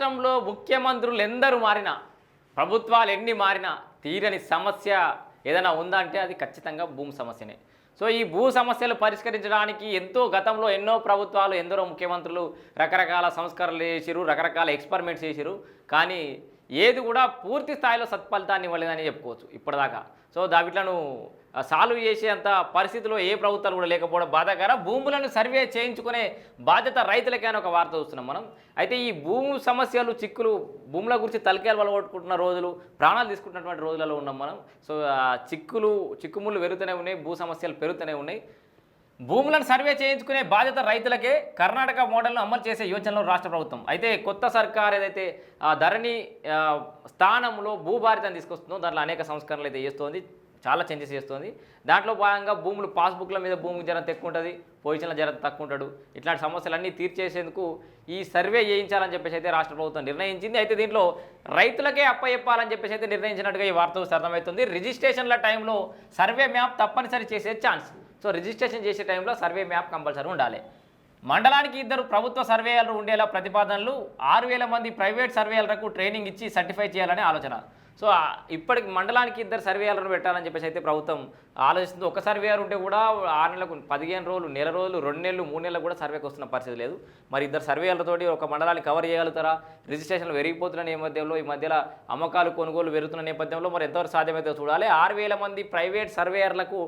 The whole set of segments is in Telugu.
రాష్ట్రంలో ముఖ్యమంత్రులు ఎందరు మారినా ప్రభుత్వాలు ఎన్ని మారినా తీరని సమస్య ఏదైనా ఉందంటే అది ఖచ్చితంగా భూమి సమస్యనే. సో ఈ భూ సమస్యలు పరిష్కరించడానికి ఎంతో గతంలో ఎన్నో ప్రభుత్వాలు ఎందరో ముఖ్యమంత్రులు రకరకాల సంస్కరణలు చేసిరు రకరకాల ఎక్స్పెరిమెంట్స్ చేసిరు కానీ ఏది కూడా పూర్తి స్థాయిలో సత్ఫలితాన్ని ఇవ్వలేదని చెప్పుకోవచ్చు ఇప్పటిదాకా. సో దావిట్లను సాల్వ్ చేసేంత పరిస్థితిలో ఏ ప్రభుత్వాలు కూడా లేకపోవడం బాధాకర. భూములను సర్వే చేయించుకునే బాధ్యత రైతులకైనా ఒక వార్త చూస్తున్నాం మనం. అయితే ఈ భూమి సమస్యలు చిక్కులు భూముల గురించి తలకాయలు వలగొట్టుకుంటున్న రోజులు ప్రాణాలు తీసుకుంటున్నటువంటి రోజులలో ఉన్నాం మనం. సో చిక్కులు చిక్కుముళ్ళు పెరుగుతూనే ఉన్నాయి భూ సమస్యలు పెరుగుతూనే ఉన్నాయి. భూములను సర్వే చేయించుకునే బాధ్యత రైతులకే కర్ణాటక మోడల్ను అమలు చేసే యోచనలో రాష్ట్ర ప్రభుత్వం. అయితే కొత్త సర్కార్ ఏదైతే ధరణి స్థానంలో భూభారితను తీసుకొస్తుందో దాంట్లో అనేక సంస్కరణలు అయితే చేస్తోంది చాలా చేంజెస్ చేస్తుంది. దాంట్లో భాగంగా భూములు పాస్బుక్ల మీద భూమి జరం ఎక్కువ ఉంటుంది పొజిషన్ల జరం తక్కువ ఉంటాడు ఇట్లాంటి సమస్యలన్నీ తీర్చేసేందుకు ఈ సర్వే చేయించాలని చెప్పేసి అయితే రాష్ట్ర ప్రభుత్వం నిర్ణయించింది. అయితే దీంట్లో రైతులకే అప్పచెప్పాలని చెప్పేసి అయితే నిర్ణయించినట్టుగా ఈ వార్త అర్థమవుతుంది రిజిస్ట్రేషన్ల టైంలో సర్వే మ్యాప్ తప్పనిసరి చేసే ఛాన్స్. సో రిజిస్ట్రేషన్ చేసే టైంలో సర్వే మ్యాప్ కంపల్సరీ ఉండాలి. మండలానికి ఇద్దరు ప్రభుత్వ సర్వేయర్లు ఉండేలా ప్రతిపాదనలు ఆరు వేల మంది ప్రైవేట్ సర్వేయర్లకు ట్రైనింగ్ ఇచ్చి సర్టిఫై చేయాలనే ఆలోచన. సో ఇప్పటికి మండలానికి ఇద్దరు సర్వేయర్లను పెట్టాలని చెప్పేసి అయితే ప్రభుత్వం ఆలోచిస్తుంది. ఒక సర్వేయర్ ఉంటే కూడా ఆరు నెలలకు పదిహేను రోజులు నెల రోజులు రెండు నెలలు మూడు నెలలు కూడా సర్వేకి వస్తున్న పరిస్థితి లేదు. మరి ఇద్దరు సర్వేయర్లతోటి ఒక మండలాన్ని కవర్ చేయగలుగుతారా? రిజిస్ట్రేషన్లు పెరిగిపోతున్న నేపథ్యంలో ఈ మధ్యలో అమ్మకాలు కొనుగోలు పెరుగుతున్న నేపథ్యంలో మరి ఎంతవరకు సాధ్యమైతే చూడాలి? ఆరు వేల మంది ప్రైవేట్ సర్వేయర్లకు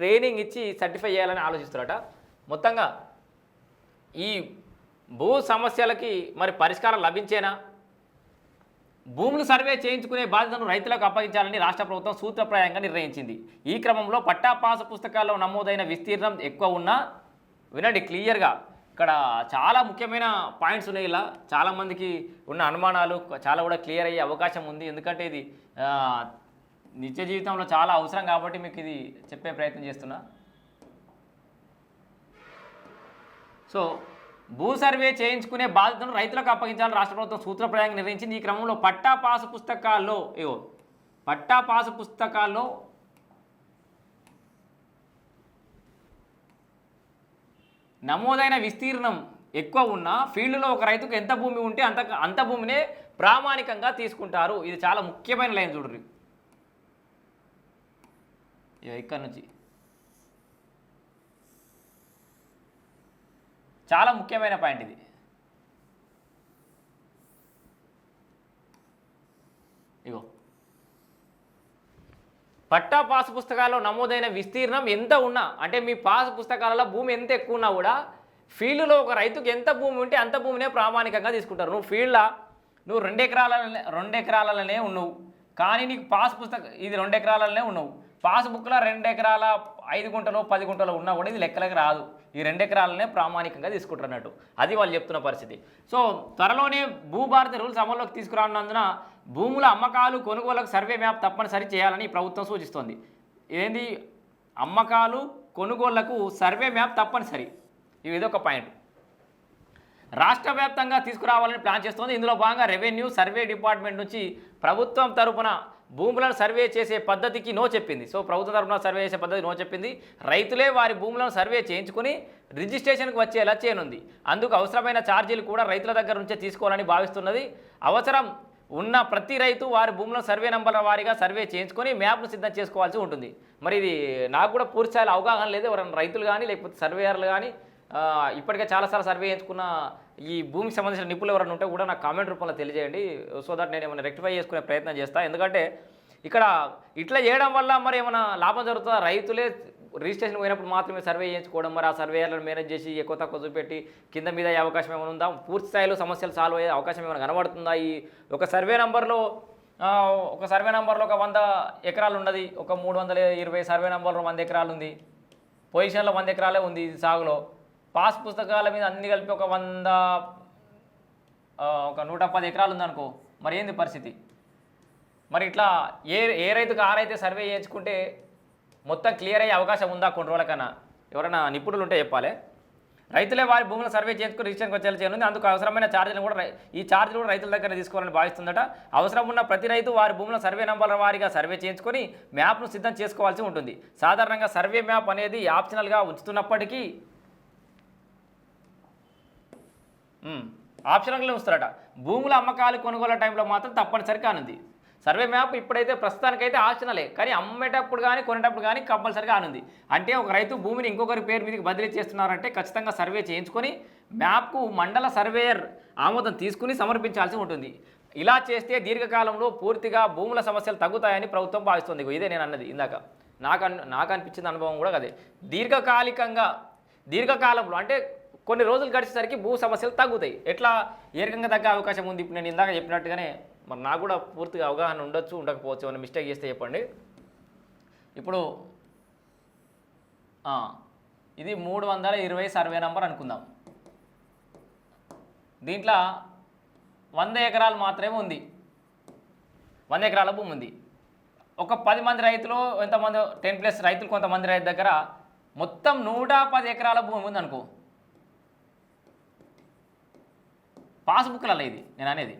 ట్రైనింగ్ ఇచ్చి సర్టిఫై చేయాలని ఆలోచిస్తారట మొత్తంగా ఈ భూ సమస్యలకి మరి పరిష్కారం లభించేనా? భూములు సర్వే చేయించుకునే బాధ్యతను రైతులకు అప్పగించాలని రాష్ట్ర ప్రభుత్వం సూత్రప్రాయంగా నిర్ణయించింది. ఈ క్రమంలో పట్టా పాస పుస్తకాల్లో నమోదైన విస్తీర్ణం ఎక్కువ ఉన్నా వినండి క్లియర్గా. ఇక్కడ చాలా ముఖ్యమైన పాయింట్స్ ఉన్నాయి ఇలా. చాలామందికి ఉన్న అనుమానాలు చాలా కూడా క్లియర్ అయ్యే అవకాశం ఉంది. ఎందుకంటే ఇది నిత్య జీవితంలో చాలా అవసరం కాబట్టి మీకు ఇది చెప్పే ప్రయత్నం చేస్తున్నా. సో భూ సర్వే చేయించుకునే బాధ్యతను రైతులకు అప్పగించాలని రాష్ట్ర ప్రభుత్వం సూత్రప్రాయంగా నిర్ణయించింది. ఈ క్రమంలో పట్టా పాసు పుస్తకాల్లో ఏవో పట్టా పాసు పుస్తకాల్లో నమోదైన విస్తీర్ణం ఎక్కువ ఉన్నా ఫీల్డ్లో ఒక రైతుకు ఎంత భూమి ఉంటే అంత అంత భూమినే ప్రామాణికంగా తీసుకుంటారు. ఇది చాలా ముఖ్యమైన లైన్ చూడండి ఇగో ఇక్కడ నుంచి. చాలా ముఖ్యమైన పాయింట్ ఇది. ఇగో. పట్టా పాస్ పుస్తకాల్లో నమోదైన విస్తీర్ణం ఎంత ఉన్నా అంటే మీ పాస్ పుస్తకాలలో భూమి ఎంత ఎక్కువ ఉన్నా కూడా ఫీల్డ్లో ఒక రైతుకు ఎంత భూమి ఉంటే అంత భూమినే ప్రామాణికంగా తీసుకుంటారు. నువ్వు ఫీల్డ్లో నువ్వు రెండు ఎకరాలనే రెండు ఎకరాలనే ఉన్నావు. కానీ నీకు పాస్ పుస్తకం ఇది రెండు ఎకరాలనే ఉన్నావు. పాస్బుక్లో రెండు ఎకరాల ఐదు గుంటలు పది గుంటలు ఉన్నా కూడా ఇది లెక్కలకు రాదు. ఈ రెండు ఎకరాలనే ప్రామాణికంగా తీసుకుంటారు అన్నట్టు. అది వాళ్ళు చెప్తున్న పరిస్థితి. సో త్వరలోనే భూభారతి రూల్స్ అమల్లోకి తీసుకురానున్నందున భూముల అమ్మకాలు కొనుగోలకు సర్వే మ్యాప్ తప్పనిసరి చేయాలని ప్రభుత్వం సూచిస్తోంది. ఏంది? అమ్మకాలు కొనుగోళ్ళకు సర్వే మ్యాప్ తప్పనిసరి. ఇది ఒక పాయింట్. రాష్ట్ర వ్యాప్తంగా తీసుకురావాలని ప్లాన్ చేస్తోంది. ఇందులో భాగంగా రెవెన్యూ సర్వే డిపార్ట్మెంట్ నుంచి ప్రభుత్వం తరపున భూములను సర్వే చేసే పద్ధతికి నో చెప్పింది. సో ప్రభుత్వ తరపున సర్వే చేసే పద్ధతి నో చెప్పింది. రైతులే వారి భూములను సర్వే చేయించుకుని రిజిస్ట్రేషన్కి వచ్చేలా చేయనుంది అందుకు అవసరమైన ఛార్జీలు కూడా రైతుల దగ్గర నుంచే తీసుకోవాలని భావిస్తున్నది. అవసరం ఉన్న ప్రతి రైతు వారి భూములను సర్వే నంబర్ల వారీగా సర్వే చేయించుకొని మ్యాప్ను సిద్ధం చేసుకోవాల్సి ఉంటుంది. మరి ఇది నాకు కూడా పూర్తిస్థాయిలో అవగాహన లేదు. ఎవరైనా రైతులు కానీ లేకపోతే సర్వేయర్లు కానీ ఇప్పటికే చాలాసార్లు సర్వే చేయించుకున్న ఈ భూమికి సంబంధించిన నిపుణులు ఎవరైనా ఉంటే కూడా నాకు కామెంట్ రూపంలో తెలియజేయండి. సో దట్ నేను ఏమైనా రెక్టిఫై చేసుకునే ప్రయత్నం చేస్తాను ఎందుకంటే ఇక్కడ ఇట్లా చేయడం వల్ల మరి ఏమైనా లాభం జరుగుతుందా? రైతులే రిజిస్ట్రేషన్ పోయినప్పుడు మాత్రమే సర్వే చేయించుకోవడం మరి ఆ సర్వేయర్లను మేనేజ్ చేసి ఎక్కువ తక్కువ చూపెట్టి కింద మీద అయ్యే అవకాశం ఏమైనా ఉందా? పూర్తి స్థాయిలో సమస్యలు సాల్వ్ అయ్యే అవకాశం ఏమైనా కనబడుతుందా? ఈ ఒక సర్వే నంబర్లో ఒక సర్వే నంబర్లో ఒక వంద ఎకరాలు ఉన్నది. ఒక మూడు వందల ఇరవై సర్వే నంబర్లో వంద ఎకరాలు ఉంది. పొజిషన్లో వంద ఎకరాలే ఉంది ఇది సాగులో. పాస్ పుస్తకాల మీద అన్ని కలిపి ఒక వంద ఒక నూట పది ఎకరాలు ఉందనుకో మరి ఏంది పరిస్థితి? మరి ఇట్లా ఏ ఏ రైతుకు ఆ రైతే సర్వే చేయించుకుంటే మొత్తం క్లియర్ అయ్యే అవకాశం ఉందా కొన్ని రోజులకన్నా ఎవరైనా నిపుణులు ఉంటే చెప్పాలి. రైతులే వారి భూములను సర్వే చేసుకుని రిజిస్ట్రేషన్కి వచ్చేలా చేయనుంది. అందుకు అవసరమైన ఛార్జీలు కూడా ఈ ఛార్జీలు కూడా రైతుల దగ్గర తీసుకోవాలని భావిస్తుందట. అవసరం ఉన్న ప్రతి రైతు వారి భూముల సర్వే నంబర్ల వారీగా సర్వే చేయించుకొని మ్యాప్ను సిద్ధం చేసుకోవాల్సి ఉంటుంది. సాధారణంగా సర్వే మ్యాప్ అనేది ఆప్షనల్గా ఉంచుతున్నప్పటికీ ఆప్షనల్గానే వస్తారట. భూముల అమ్మకాలు కొనుగోలు టైంలో మాత్రం తప్పనిసరి కానుంది. సర్వే మ్యాప్ ఇప్పుడైతే ప్రస్తుతానికైతే ఆప్షనలే కానీ అమ్మేటప్పుడు కానీ కొనేటప్పుడు కానీ కంపల్సరిగా ఆనుంది. అంటే ఒక రైతు భూమిని ఇంకొకరి పేరు మీదకి బదిలీ చేస్తున్నారంటే ఖచ్చితంగా సర్వే చేయించుకొని మ్యాప్కు మండల సర్వేయర్ ఆమోదం తీసుకుని సమర్పించాల్సి ఉంటుంది. ఇలా చేస్తే దీర్ఘకాలంలో పూర్తిగా భూముల సమస్యలు తగ్గుతాయని ప్రభుత్వం భావిస్తుంది. ఇదే నేను అన్నది ఇందాక. నాకు నాకు అనిపించిన అనుభవం కూడా అదే. దీర్ఘకాలికంగా దీర్ఘకాలంలో అంటే కొన్ని రోజులు గడిచేసరికి భూ సమస్యలు తగ్గుతాయి. ఎట్లా? ఏ రకంగా తగ్గే అవకాశం ఉంది? ఇప్పుడు నేను ఇందాక చెప్పినట్టుగానే మరి నాకు కూడా పూర్తిగా అవగాహన ఉండొచ్చు ఉండకపోవచ్చు అని మిస్టేక్ చేస్తే చెప్పండి. ఇప్పుడు ఇది మూడు వందల ఇరవై సర్వే నంబర్ అనుకుందాం. దీంట్లో వంద ఎకరాలు మాత్రమే ఉంది. వంద ఎకరాల భూమి ఉంది. ఒక పది మంది రైతులు ఎంతమంది టెన్ ప్లస్ రైతులు కొంతమంది రైతు దగ్గర మొత్తం నూట పది ఎకరాల భూమి ఉంది అనుకో. పాస్బుక్లలో ఇది నేను అనేది.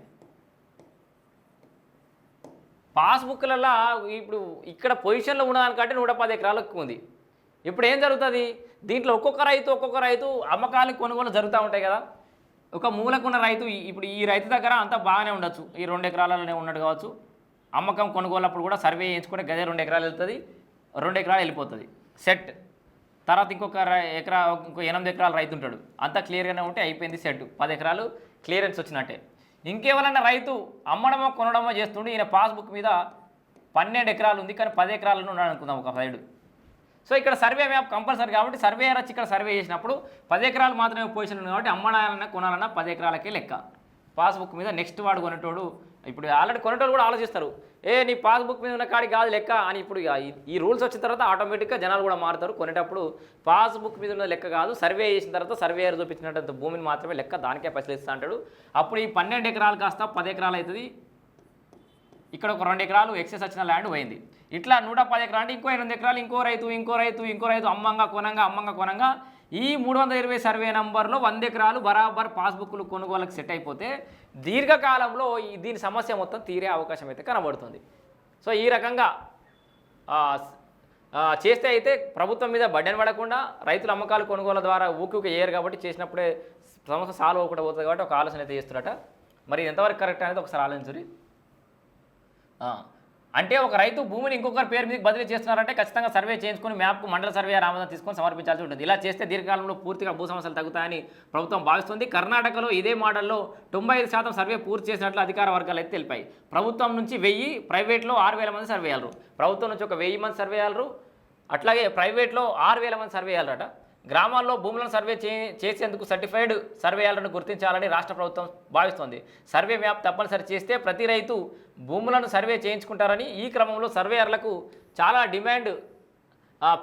పాస్బుక్లలో ఇప్పుడు ఇక్కడ పొజిషన్లో ఉన్నదానికంటే నూట పది ఎకరాలు ఎక్కువ ఉంది. ఇప్పుడు ఏం జరుగుతుంది? దీంట్లో ఒక్కొక్క రైతు ఒక్కొక్క రైతు అమ్మకాలు కొనుగోలు జరుగుతూ ఉంటాయి కదా. ఒక మూలకున్న రైతు ఇప్పుడు ఈ రైతు దగ్గర అంతా బాగానే ఉండొచ్చు. ఈ రెండు ఎకరాలలోనే ఉన్నట్టు కావచ్చు. అమ్మకం కొనుగోలు అప్పుడు కూడా సర్వే చేయించుకుంటే గదే రెండు ఎకరాలు వెళ్తుంది రెండు ఎకరాలు వెళ్ళిపోతుంది. సెట్. తర్వాత ఇంకొక ఎకరా ఇంకో ఎనిమిది ఎకరాలు రైతు ఉంటాడు. అంతా క్లియర్గానే ఉంటే అయిపోయింది సెట్. పది ఎకరాలు క్లియరెన్స్ వచ్చినట్టే. ఇంకేమైనా రైతు అమ్మడమో కొనడమో చేస్తుండే ఈయన పాస్బుక్ మీద పన్నెండు ఎకరాలు ఉంది కానీ పది ఎకరాలను ఉన్నాడు అనుకుందాం ఒక సైడ్ సో ఇక్కడ సర్వే మ్యాప్ కంపల్సరీ కాబట్టి సర్వే వచ్చి ఇక్కడ సర్వే చేసినప్పుడు పది ఎకరాలు మాత్రమే పొజిషన్ ఉంది కాబట్టి అమ్మడాలన్నా కొనాలన్నా పది ఎకరాలకే లెక్క. పాస్బుక్ మీద నెక్స్ట్ వాడు కొనేటోడు ఇప్పుడు ఆల్రెడీ కొనేటోళ్ళు కూడా ఆలోచిస్తారు. ఏ నీ పాస్బుక్ మీద ఉన్న కాడి కాదు లెక్క అని ఇప్పుడు ఈ- ఈ రూల్స్ వచ్చిన తర్వాత ఆటోమేటిక్గా జనాలు కూడా మారుతారు. కొనేటప్పుడు పాస్బుక్ మీద ఉన్న లెక్క కాదు సర్వే చేసిన తర్వాత సర్వేయర్ చూపించినట్టు భూమిని మాత్రమే లెక్క దానికే పైసలు అంటాడు. అప్పుడు ఈ పన్నెండు ఎకరాలు కాస్త పది ఎకరాలు అవుతుంది ఇక్కడ ఒక రెండు ఎకరాలు ఎక్సెస్ వచ్చిన ల్యాండ్ పోయింది. ఇట్లా నూట పది ఎకరాలు అంటే ఇంకో ఎనిమిది ఎకరాలు ఇంకో రైతు ఇంకో రైతు ఇంకో రైతు అమ్మంగా కొనంగా అమ్మంగా కొనంగా ఈ మూడు వందల ఇరవై సర్వే నంబర్లో వంద ఎకరాలు బరాబర్ పాస్బుక్లు కొనుగోలకు సెట్ అయిపోతే దీర్ఘకాలంలో దీని సమస్య మొత్తం తీరే అవకాశం అయితే కనబడుతుంది. సో ఈ రకంగా చేస్తే అయితే ప్రభుత్వం మీద బడ్డెన్ పడకుండా రైతుల అమ్మకాలు కొనుగోలు ద్వారా ఊకి ఊకి వేయరు కాబట్టి చేసినప్పుడే సమస్య సాల్వ్ అవ్వకుండా పోతుంది కాబట్టి ఒక ఆలోచన అయితే చేస్తున్నట. మరి ఎంతవరకు కరెక్ట్ అనేది ఒకసారి ఆలోచించురి అంటే ఒక రైతు భూమిని ఇంకొకరి పేరు మీద బదిలీ చేస్తున్నారంటే ఖచ్చితంగా సర్వే చేయించుకొని మ్యాప్కు మండల సర్వే ఆమోదం తీసుకొని సమర్పించాల్సి ఉంటుంది. ఇలా చేస్తే దీర్ఘకాలంలో పూర్తిగా భూ సమస్యలు తగ్గుతాయని ప్రభుత్వం భావిస్తుంది. కర్ణాటకలో ఇదే మోడల్లో తొంభై ఐదు శాతం సర్వే పూర్తి చేసినట్లు అధికార వర్గాలు అయితే తెలిపాయి. ప్రభుత్వం నుంచి వెయ్యి ప్రైవేట్లో ఆరు వేల మంది సర్వే ప్రభుత్వం నుంచి ఒక వెయ్యి మంది సర్వే అట్లాగే ప్రైవేట్లో ఆరు వేల మంది సర్వే గ్రామాల్లో భూములను సర్వే చే చేసేందుకు సర్టిఫైడ్ సర్వేయాలను గుర్తించాలని రాష్ట్ర ప్రభుత్వం భావిస్తోంది. సర్వే మ్యాప్ తప్పనిసరి చేస్తే ప్రతి రైతు భూములను సర్వే చేయించుకుంటారని ఈ క్రమంలో సర్వేయర్లకు చాలా డిమాండ్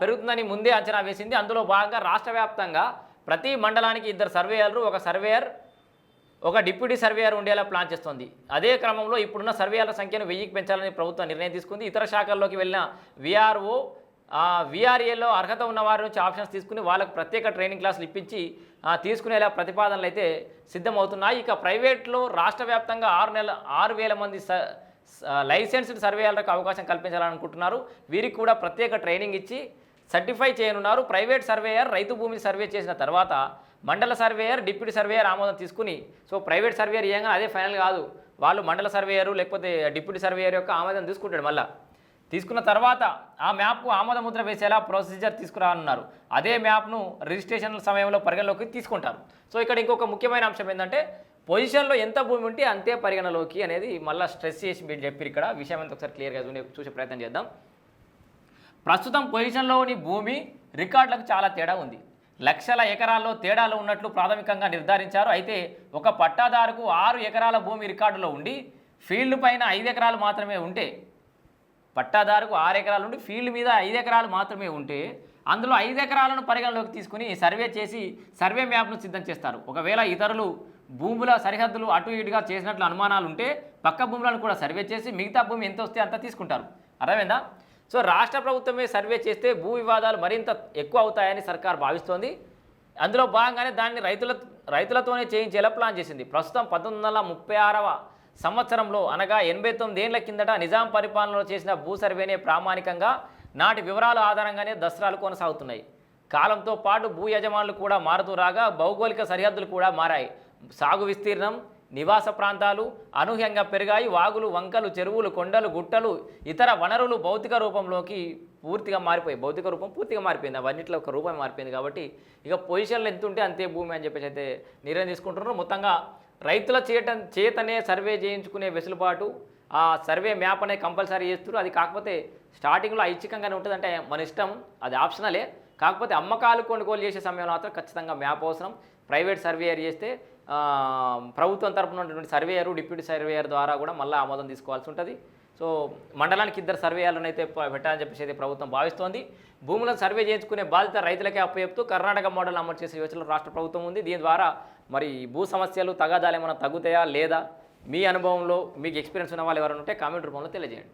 పెరుగుతుందని ముందే అంచనా వేసింది. అందులో భాగంగా రాష్ట్ర వ్యాప్తంగా ప్రతి మండలానికి ఇద్దరు సర్వేయర్లు ఒక సర్వేయర్ ఒక డిప్యూటీ సర్వేయర్ ఉండేలా ప్లాన్ చేస్తోంది. అదే క్రమంలో ఇప్పుడున్న సర్వేయర్ల సంఖ్యను వెయ్యికి పెంచాలని ప్రభుత్వం నిర్ణయం తీసుకుంది. ఇతర శాఖల్లోకి వెళ్ళిన విఆర్ఓ విఆర్ఏలో అర్హత ఉన్నవారి నుంచి ఆప్షన్స్ తీసుకుని వాళ్ళకు ప్రత్యేక ట్రైనింగ్ క్లాసులు ఇప్పించి తీసుకునేలా ప్రతిపాదనలు అయితే సిద్ధమవుతున్నాయి. ఇక ప్రైవేట్లో రాష్ట్ర వ్యాప్తంగా ఆరు నెల ఆరు వేల మంది స లైసెన్స్డ్ సర్వేయర్లకు అవకాశం కల్పించాలనుకుంటున్నారు. వీరికి కూడా ప్రత్యేక ట్రైనింగ్ ఇచ్చి సర్టిఫై చేయనున్నారు. ప్రైవేట్ సర్వేయర్ రైతు భూమిని సర్వే చేసిన తర్వాత మండల సర్వేయర్ డిప్యూటీ సర్వేయర్ ఆమోదం తీసుకుని సో ప్రైవేట్ సర్వేయర్ ఏయంగా అదే ఫైనల్ కాదు. వాళ్ళు మండల సర్వేయరు లేకపోతే డిప్యూటీ సర్వేయర్ యొక్క ఆమోదం తీసుకుంటాడు మళ్ళీ. తీసుకున్న తర్వాత ఆ మ్యాప్కు ఆమోద ముద్ర వేసేలా ప్రొసీజర్ తీసుకురానున్నారు. అదే మ్యాప్ను రిజిస్ట్రేషన్ సమయంలో పరిగణలోకి తీసుకుంటారు. సో ఇక్కడ ఇంకొక ముఖ్యమైన అంశం ఏంటంటే పొజిషన్లో ఎంత భూమి ఉంటే అంతే పరిగణలోకి అనేది మళ్ళీ స్ట్రెస్ చేసి మీరు చెప్పారు ఇక్కడ. విషయం ఎంత ఒకసారి క్లియర్గా చూసే ప్రయత్నం చేద్దాం. ప్రస్తుతం పొజిషన్లోని భూమి రికార్డులకు చాలా తేడా ఉంది. లక్షల ఎకరాల్లో తేడాలు ఉన్నట్లు ప్రాథమికంగా నిర్ధారించారు. అయితే ఒక పట్టాదారుకు ఆరు ఎకరాల భూమి రికార్డులో ఉండి ఫీల్డ్ పైన ఐదు ఎకరాలు మాత్రమే ఉంటే పట్టాదారుకు ఆరు ఎకరాలు ఉండి ఫీల్డ్ మీద ఐదు ఎకరాలు మాత్రమే ఉంటే అందులో ఐదు ఎకరాలను పరిగణలోకి తీసుకుని సర్వే చేసి సర్వే మ్యాప్ను సిద్ధం చేస్తారు. ఒకవేళ ఇతరులు భూముల సరిహద్దులు అటు ఇటుగా చేసినట్లు అనుమానాలు ఉంటే పక్క భూములను కూడా సర్వే చేసి మిగతా భూమి ఎంత వస్తే అంత తీసుకుంటారు. అర్థమైందా? సో రాష్ట్ర ప్రభుత్వమే సర్వే చేస్తే భూ వివాదాలు మరింత ఎక్కువ అవుతాయని సర్కార్ భావిస్తోంది. అందులో భాగంగానే దాన్ని రైతుల రైతులతోనే చేయించేలా ప్లాన్ చేసింది. ప్రస్తుతం పంతొమ్మిది వందల ముప్పై ఆరవ సంవత్సరంలో అనగా ఎనభై తొమ్మిదేళ్ళ కిందట నిజాం పరిపాలనలో చేసిన భూ సర్వేనే ప్రామాణికంగా నాటి వివరాల ఆధారంగానే దసరాలు కొనసాగుతున్నాయి. కాలంతో పాటు భూ యజమానులు కూడా మారుతూ రాగా భౌగోళిక సరిహద్దులు కూడా మారాయి. సాగు విస్తీర్ణం నివాస ప్రాంతాలు అనూహ్యంగా పెరిగాయి. వాగులు వంకలు చెరువులు కొండలు గుట్టలు ఇతర వనరులు భౌతిక రూపంలోకి పూర్తిగా మారిపోయాయి. భౌతిక రూపం పూర్తిగా మారిపోయింది. అవన్నిట్లో ఒక రూపం మారిపోయింది కాబట్టి ఇక పొజిషన్లు ఎంత ఉంటే అంతే భూమి అని చెప్పేసి అయితే నిర్ణయం తీసుకుంటున్నారు. మొత్తంగా రైతుల చేట చేతనే సర్వే చేయించుకునే వెసులుబాటు ఆ సర్వే మ్యాప్ అనేది కంపల్సరీ చేస్తారు అది కాకపోతే స్టార్టింగ్లో ఐచ్ఛికంగానే ఉంటుంది అంటే మన ఇష్టం. అది ఆప్షనలే. కాకపోతే అమ్మకాలు కొనుగోలు చేసే సమయంలో మాత్రం ఖచ్చితంగా మ్యాప్ అవసరం. ప్రైవేట్ సర్వేయర్ చేస్తే ప్రభుత్వం తరపున ఉన్నటువంటి సర్వేయరు డిప్యూటీ సర్వేయర్ ద్వారా కూడా మళ్ళీ ఆమోదం తీసుకోవాల్సి ఉంటుంది. సో మండలానికి ఇద్దరు సర్వేయాలను అయితే పెట్టాలని చెప్పేసి అయితే ప్రభుత్వం భావిస్తోంది. భూములను సర్వే చేయించుకునే బాధ్యత రైతులకే అప్పచెప్తూ కర్ణాటక మోడల్ అమలు చేసే యోచనలో రాష్ట్ర ప్రభుత్వం ఉంది. దీని ద్వారా మరి భూ సమస్యలు తగాదాలు ఏమైనా తగ్గుతాయా లేదా? మీ అనుభవంలో మీకు ఎక్స్పీరియన్స్ ఉన్న వాళ్ళు ఎవరైనా ఉంటే కామెంట్ రూపంలో తెలియజేయండి.